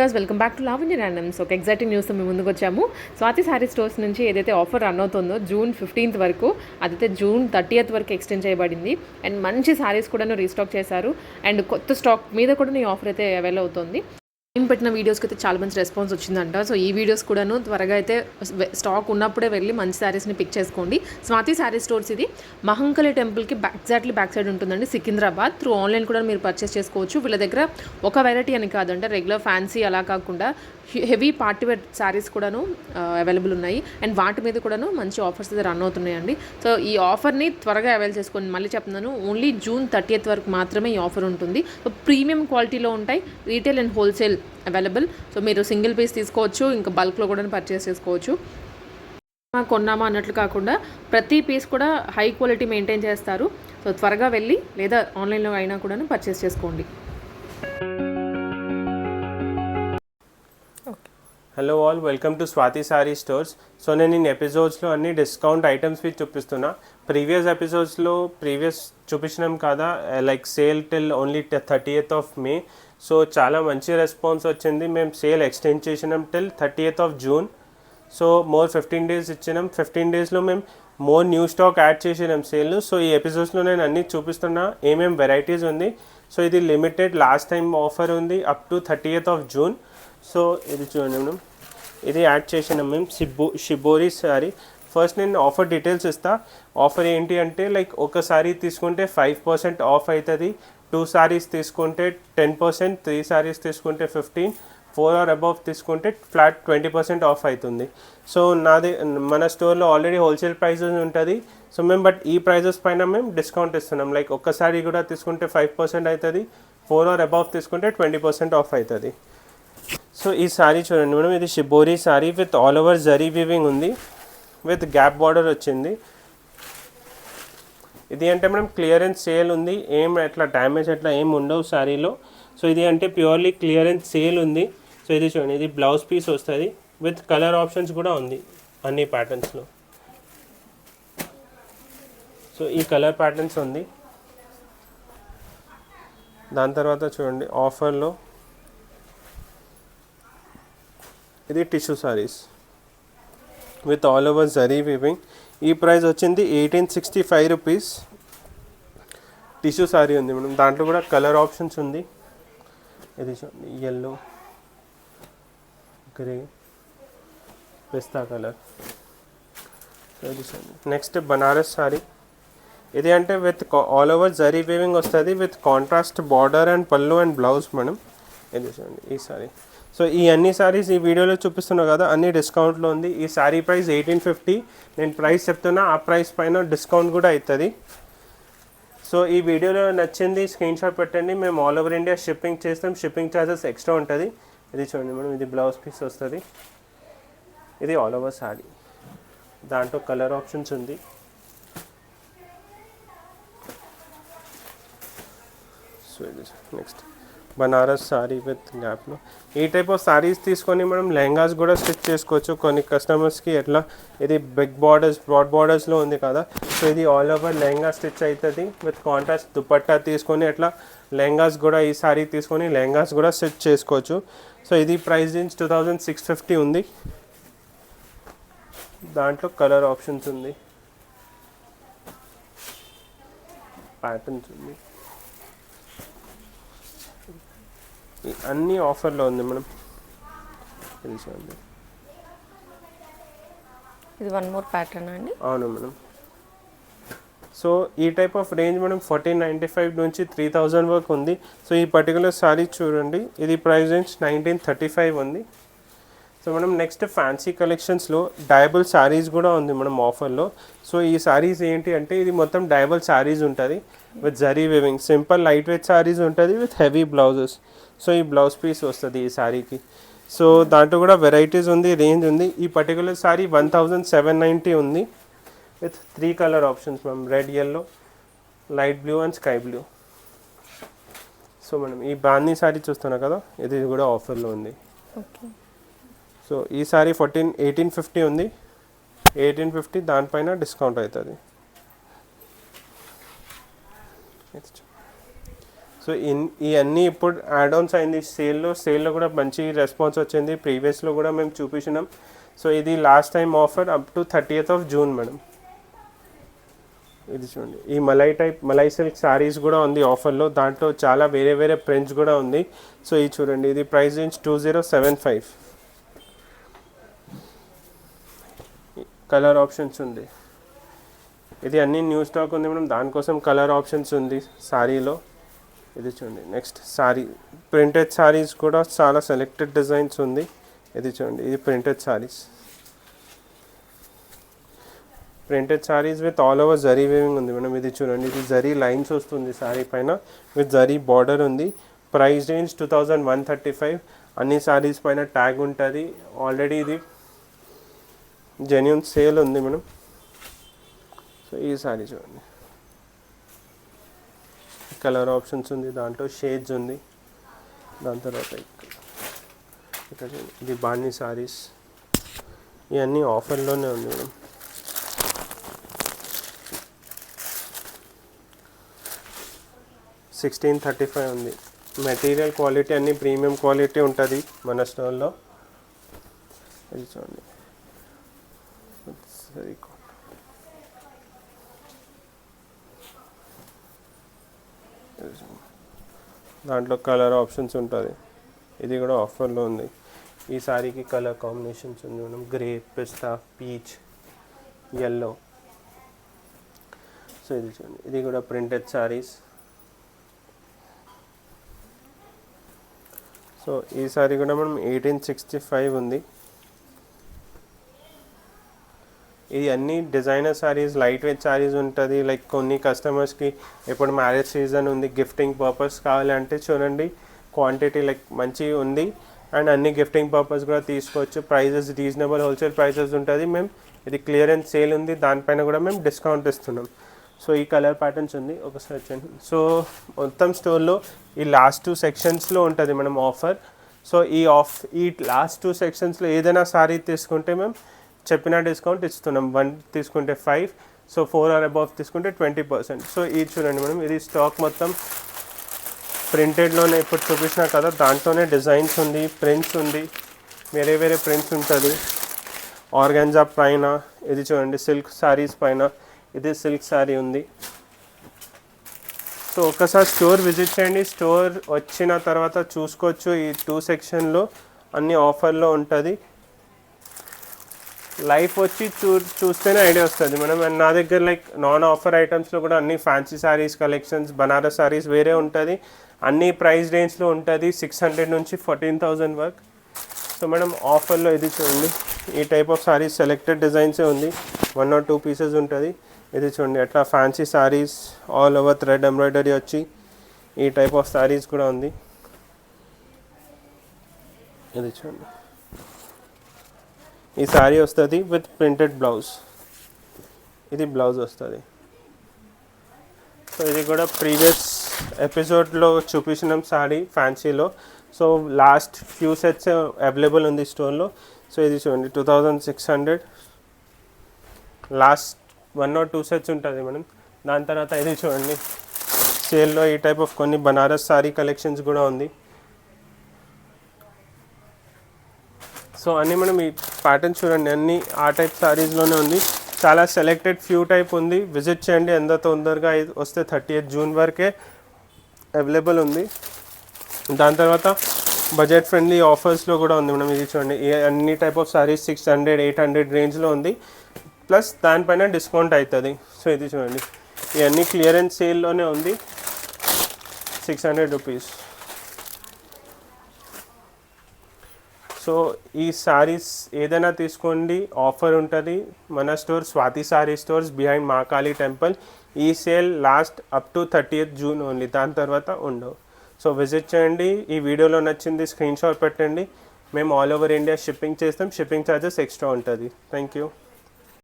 Guys welcome back to Lavanya randoms ఒక exciting news మేము ముందుకు వచ్చాము. స్వాతి శారీ స్టోర్స్ నుంచి ఏదైతే ఆఫర్ రన్ అవుతుందో జూన్ ఫిఫ్టీన్త్ వరకు అదైతే జూన్ థర్టీయత్ వరకు ఎక్స్టెండ్ చేయబడింది. అండ్ మంచి శారీస్ కూడా రీస్టాక్ చేశారు. అండ్ కొత్త స్టాక్ మీద కూడా ఈ ఆఫర్ అయితే అవైల్ అవుతుంది. నేను పెట్టిన వీడియోస్కి అయితే చాలా మంచి రెస్పాన్స్ వచ్చిందంట. సో ఈ వీడియోస్ కూడాను త్వరగా అయితే స్టాక్ ఉన్నప్పుడే వెళ్ళి మంచి శారీస్ని పిక్ చేసుకోండి. స్వాతి శారీ స్టోర్స్ ఇది. మహంకలి టెంపుల్కి బ్యాక్ ఎగ్జాక్ట్లీ బ్యాక్ సైడ్ ఉంటుందండి సికింద్రాబాద్. త్రూ ఆన్లైన్ కూడా మీరు పర్చేస్ చేసుకోవచ్చు. వీళ్ళ దగ్గర ఒక వెరైటీ అని కాదంటే రెగ్యులర్ ఫ్యాన్సీ అలా కాకుండా హెవీ పార్టీ వేర్ శారీస్ కూడాను అవైలబుల్ ఉన్నాయి. అండ్ వాటి మీద కూడాను మంచి ఆఫర్స్ అయితే రన్ అవుతున్నాయండి. సో ఈ ఆఫర్ని త్వరగా అవైల్ చేసుకోండి. మళ్ళీ చెప్తున్నాను ఓన్లీ జూన్ థర్టీయత్ వరకు మాత్రమే ఈ ఆఫర్ ఉంటుంది. సో ప్రీమియం క్వాలిటీలో ఉంటాయి. Retail and wholesale available so మీరు సింగిల్ పీస్ తీసుకోవచ్చు ఇంకా బల్క్లో కూడా పర్చేస్ చేసుకోవచ్చు. కొన్నామా అన్నట్లు కాకుండా ప్రతి పీస్ కూడా హై క్వాలిటీ మెయింటైన్ చేస్తారు. సో త్వరగా వెళ్ళి లేదా ఆన్లైన్లో అయినా కూడా పర్చేస్ చేసుకోండి. Hello all welcome to Swathi sari stores so నేను ఈ ఎపిసోడ్స్లో అన్ని డిస్కౌంట్ ఐటమ్స్ విత్ చూపిస్తున్నా. ప్రీవియస్ ఎపిసోడ్స్లో ప్రీవియస్ చూపించినాం కదా like sale till only thirtieth of May so చాలా మంచి రెస్పాన్స్ వచ్చింది. మేము సేల్ ఎక్స్టెండ్ చేసినాం till thirtieth of June so more fifteen days ఇచ్చినాం. ఫిఫ్టీన్ డేస్లో మేము మోర్ న్యూ స్టాక్ యాడ్ చేసినాం సేల్ సో ఈ ఎపిసోడ్స్లో నేను అన్ని చూపిస్తున్నా. ఏమేం వెరైటీస్ ఉంది. సో ఇది లిమిటెడ్ లాస్ట్ టైం ఆఫర్ ఉంది up to thirtieth of June so ఇది చూడండి మేడం. ఇది యాడ్ చేసినాం మేము సిబ్బో షిబోరి సారీ. ఫస్ట్ నేను ఆఫర్ డీటెయిల్స్ ఇస్తా. ఆఫర్ ఏంటి అంటే లైక్ ఒక సారీ తీసుకుంటే ఫైవ్ పర్సెంట్ ఆఫ్ అవుతుంది టూ సారీస్ తీసుకుంటే టెన్ పర్సెంట్ త్రీ సారీస్ తీసుకుంటే ఫిఫ్టీన్ ఫోర్ ఆర్ అబవ్ తీసుకుంటే ఫ్లాట్ ట్వంటీ పర్సెంట్ ఆఫ్ అవుతుంది సో నాది మన స్టోర్లో ఆల్రెడీ హోల్సేల్ ప్రైజెస్ ఉంటుంది. సో మేము బట్ ఈ ప్రైజెస్ పైన మేము డిస్కౌంట్ ఇస్తున్నాం. లైక్ ఒక్కసారి కూడా తీసుకుంటే ఫైవ్ పర్సెంట్ అవుతుంది ఫోర్ ఆర్ అబవ్ తీసుకుంటే ట్వంటీ పర్సెంట్ ఆఫ్ అవుతుంది సో ఈ శారీ చూడండి మేడం ఇది shibori sari with all over zari weaving ఉంది. విత్ గ్యాప్ బార్డర్ వచ్చింది. ఇది అంటే మేడం క్లియరెన్స్ సేల్ ఉంది. ఏం అట్లా డ్యామేజ్ అట్లా ఏం ఉండవు శారీలో సో ఇది అంటే ప్యూర్లీ క్లియరెన్స్ సేల్ ఉంది. సో ఇది చూడండి ఇది బ్లౌజ్ పీస్ వస్తుంది. విత్ కలర్ ఆప్షన్స్ కూడా ఉంది అన్ని ప్యాటర్న్స్లో సో ఈ కలర్ ప్యాటర్న్స్ ఉంది. దాని తర్వాత చూడండి ఆఫర్లో ఇది tissue saris with all over zari weaving ఈ ప్రైస్ వచ్చింది eighteen sixty five rupees tissue sari ఉంది మేడం. దాంట్లో కూడా కలర్ ఆప్షన్స్ ఉంది. ఇది చూడండి ఎల్లో గ్రే పిస్తా కలర్ ఇది చూడండి. నెక్స్ట్ బనారస్ సారీ ఇది అంటే with all over zari weaving వస్తుంది. విత్ కాంట్రాస్ట్ బార్డర్ అండ్ పళ్ళు అండ్ బ్లౌజ్ మేడం. ఇది చూడండి ఈ సారీ. సో ఈ అన్ని సారీస్ ఈ వీడియోలో చూపిస్తున్నా కదా అన్ని డిస్కౌంట్లో ఉంది. ఈ సారీ ప్రైస్ ఎయిటీన్ ఫిఫ్టీ. నేను ప్రైస్ చెప్తున్నా ఆ ప్రైస్ పైన డిస్కౌంట్ కూడా అవుతుంది సో ఈ వీడియోలో నచ్చింది స్క్రీన్ షాట్ పెట్టండి. మేము ఆల్ ఓవర్ ఇండియా షిప్పింగ్ చేస్తాం. షిప్పింగ్ ఛార్జెస్ ఎక్స్ట్రా ఉంటుంది. ఇది చూడండి మేడం ఇది బ్లౌజ్ పీస్ వస్తుంది. ఇది ఆల్ ఓవర్ సారీ. దాంట్లో కలర్ ఆప్షన్స్ ఉంది. సో ఇది నెక్స్ట్. బనారస్ సారీ విత్ గ్యాప్లో ఈ టైప్ ఆఫ్ సారీస్ తీసుకొని మనం లెహంగాస్ కూడా స్టిచ్ చేసుకోవచ్చు. కొన్ని కస్టమర్స్కి ఎట్లా ఇది బిగ్ బార్డర్స్ బ్రాడ్ బార్డర్స్లో ఉంది కదా. సో ఇది ఆల్ ఓవర్ లెహంగా స్టిచ్ అవుతుంది విత్ కాంట్రాస్ట్ దుపట్టా తీసుకొని ఎట్లా లెహంగాస్ కూడా ఈ సారీ తీసుకొని లెహంగాస్ కూడా స్టిచ్ చేసుకోవచ్చు. సో ఇది price range two thousand six fifty ఉంది. దాంట్లో కలర్ ఆప్షన్స్ ఉంది. ప్యాటర్న్స్ ఉంది ఈ అన్ని ఆఫర్లో ఉంది మేడం. తెలిసింది ఇది వన్ మోర్ ప్యాటర్న్ అండి? అవును మేడం. సో ఈ టైప్ ఆఫ్ రేంజ్ మనం ఫోర్టీన్ నైంటీ ఫైవ్ నుంచి త్రీ థౌజండ్ వరకు ఉంది. సో ఈ పర్టికులర్ సారీ చూడండి. ఇది price range nineteen thirty five ఉంది. సో మనం నెక్స్ట్ ఫ్యాన్సీ కలెక్షన్స్లో డయబుల్ శారీస్ కూడా ఉంది మనం ఆఫర్లో. సో ఈ శారీస్ ఏంటి అంటే ఇది మొత్తం డయబుల్ శారీస్ ఉంటుంది. With zari weaving. Simple light weight saris ఉంటుంది విత్ హెవీ బ్లౌజెస్. సో ఈ బ్లౌజ్ పీస్ వస్తుంది ఈ శారీకి సో దాంట్లో కూడా వెరైటీస్ ఉంది రేంజ్ ఉంది. ఈ particular sari one thousand seven ninety ఉంది with three colour options ma'am red yellow light blue and sky blue so మనం ఈ బాందీ శారీ చూస్తున్నాం కదా ఇది కూడా ఆఫర్లో ఉంది. ఓకే సో ఈ సారీ ఫోర్టీన్ ఎయిటీన్ ఫిఫ్టీ ఉంది. ఎయిటీన్ ఫిఫ్టీ దానిపైన డిస్కౌంట్ అవుతుంది. సో ఇన్ ఇవన్నీ ఇప్పుడు యాడ్ ఆన్స్ అయింది. సేల్లో సేల్లో కూడా మంచి రెస్పాన్స్ వచ్చింది. ప్రీవియస్లో కూడా మేము చూపించినాం. సో ఇది last time offer up to thirtieth of June madam ఇది చూడండి. ఈ మలై టైప్ మలై సిల్క్ శారీస్ కూడా ఉంది ఆఫర్లో దాంట్లో చాలా వేరే వేరే ప్రింట్స్ కూడా ఉంది. సో ఇది చూడండి. ఇది price range two zero seven five colour options ఉంది. ఇది అన్ని న్యూ స్టాక్ ఉంది మేడం దానికోసం కలర్ ఆప్షన్స్ ఉంది శారీలో ఇది చూడండి నెక్స్ట్ శారీ ప్రింటెడ్ శారీస్ కూడా చాలా సెలెక్టెడ్ డిజైన్స్ ఉంది. ఇది చూడండి ఇది printed saris printed saris with all over zari weaving ఉంది. మేడం ఇది చూడండి ఇది జరీ లైన్స్ వస్తుంది శారీ పైన. విత్ జరీ బార్డర్ ఉంది. Price range two thousand one thirty five అన్ని శారీస్ పైన ట్యాగ్ ఉంటుంది. ఆల్రెడీ ఇది జెన్యున్ సేల్ ఉంది మేడం సో ఈ శారీ చూడండి. కలర్ ఆప్షన్స్ ఉంది దాంట్లో షేడ్స్ ఉంది. దాని తర్వాత ఇక్కడ ఇది బాణీ సారీస్. ఇవన్నీ ఆఫర్లోనే ఉంది మేడం. సిక్స్టీన్ థర్టీ ఫైవ్ ఉంది. మెటీరియల్ క్వాలిటీ అన్ని ప్రీమియం క్వాలిటీ ఉంటుంది మన స్టోర్లో. ఇది చూడండి వెరీ గుడ్ దాంట్లో కలర్ ఆప్షన్స్ ఉంటుంది. ఇది కూడా ఆఫర్లో ఉంది. ఈ సారీకి కలర్ కాంబినేషన్స్ ఉంది మనం గ్రే పిస్తా పీచ్ ఎల్లో సో ఇది చూడండి. ఇది కూడా ప్రింటెడ్ సారీస్. సో ఈ సారీ కూడా మనం ఎయిటీన్ సిక్స్టీ ఫైవ్ ఉంది. ఇది అన్ని designer saris light weight saris ఉంటుంది. లైక్ కొన్ని కస్టమర్స్కి ఇప్పుడు మ్యారేజ్ సీజన్ ఉంది గిఫ్టింగ్ పర్పస్ కావాలంటే చూడండి క్వాంటిటీ లైక్ మంచి ఉంది. అండ్ అన్ని గిఫ్టింగ్ పర్పస్ కూడా తీసుకోవచ్చు. ప్రైజెస్ రీజనబుల్ హోల్సేల్ ప్రైజెస్ ఉంటుంది మేము ఇది క్లియరెన్స్ సేల్ ఉంది. దానిపైన కూడా మేము డిస్కౌంట్ ఇస్తున్నాం. సో ఈ కలర్ ప్యాటర్న్స్ ఉంది. ఒకసారి వచ్చండి సో మొత్తం స్టోర్లో ఈ లాస్ట్ టూ సెక్షన్స్లో ఉంటుంది మనం ఆఫర్ సో ఈ ఆఫ్ ఈ లాస్ట్ టూ సెక్షన్స్లో ఏదైనా సారీ తీసుకుంటే మేము చెప్పిన డిస్కౌంట్ ఇస్తున్నాం. వన్ తీసుకుంటే five so four or above తీసుకుంటే ట్వంటీ పర్సెంట్ సో ఇది చూడండి మేడం ఇది స్టాక్ మొత్తం ప్రింటెడ్లోనే ఇప్పుడు చూపించిన కదా దాంట్లోనే డిజైన్స్ ఉంది ప్రింట్స్ ఉంది వేరే వేరే ప్రింట్స్ ఉంటుంది. ఆర్గాన్జా పైన ఇది చూడండి సిల్క్ శారీస్ పైన ఇది సిల్క్ శారీ ఉంది. సో ఒకసారి స్టోర్ విజిట్ చేయండి. స్టోర్ వచ్చిన తర్వాత చూసుకోవచ్చు ఈ టూ సెక్షన్లో అన్ని ఆఫర్లో ఉంటుంది. లైఫ్ వచ్చి చూ చూస్తేనే ఐడియా వస్తుంది. మనం అండ్ నా దగ్గర లైక్ నాన్ ఆఫర్ ఐటమ్స్లో కూడా అన్ని ఫ్యాన్సీ శారీస్ కలెక్షన్స్ బనారస్ శారీస్ వేరే ఉంటుంది. అన్ని ప్రైస్ రేంజ్లో ఉంటుంది. సిక్స్ హండ్రెడ్ నుంచి ఫోర్టీన్ థౌజండ్ వరకు. సో మేడం ఆఫర్లో ఇది చూడండి. ఈ టైప్ ఆఫ్ శారీస్ సెలెక్టెడ్ డిజైన్సే ఉంది. వన్ ఆర్ టూ పీసెస్ ఉంటుంది. ఇది చూడండి. అట్లా fancy saris all over thread embroidery వచ్చి ఈ టైప్ ఆఫ్ శారీస్ కూడా ఉంది. ఇది చూడండి. ఈ శారీ వస్తుంది విత్ ప్రింటెడ్ బ్లౌజ్. ఇది బ్లౌజ్ వస్తుంది. సో ఇది కూడా ప్రీవియస్ ఎపిసోడ్లో చూపించినాం sari ఫ్యాన్సీలో. So last few sets available ఉంది స్టోర్లో సో ఇది చూడండి two thousand six hundred. Last one or two sets ఉంటుంది మేడం. దాని తర్వాత ఇది చూడండి సేల్లో ఈ టైప్ ఆఫ్ కొన్ని బనారస్ శారీ కలెక్షన్స్ కూడా ఉంది. సో అన్నీ మనం ఈ ప్యాటర్న్ చూడండి. అన్ని ఆ టైప్ సారీస్లోనే ఉంది. చాలా సెలెక్టెడ్ ఫ్యూ టైప్ ఉంది. విజిట్ చేయండి. ఎంత తొందరగా వస్తే థర్టీ ఎయిత్ జూన్ వరకే అవైలబుల్ ఉంది. దాని తర్వాత బడ్జెట్ ఫ్రెండ్లీ ఆఫర్స్లో కూడా ఉంది. మనం ఇది చూడండి. అన్ని type of saris six hundred eight hundred రేంజ్లో ఉంది. ప్లస్ దానిపైన డిస్కౌంట్ అవుతుంది సో ఇది చూడండి. ఇవన్నీ క్లియరెన్స్ సేల్లోనే ఉంది. సిక్స్ హండ్రెడ్ రూపీస్ సో ఈ సారీస్ ఏదైనా తీసుకోండి ఆఫర్ ఉంటుంది. మన store Swathi sari stores behind Mahakali temple ఈ sale last up to thirtieth June only దాని తర్వాత ఉండవు. సో విజిట్ చేయండి. ఈ వీడియోలో నచ్చింది స్క్రీన్ షాట్ పెట్టండి. మేము ఆల్ ఓవర్ ఇండియా షిప్పింగ్ చేస్తాం. షిప్పింగ్ ఛార్జెస్ ఎక్స్ట్రా ఉంటుంది. Thank you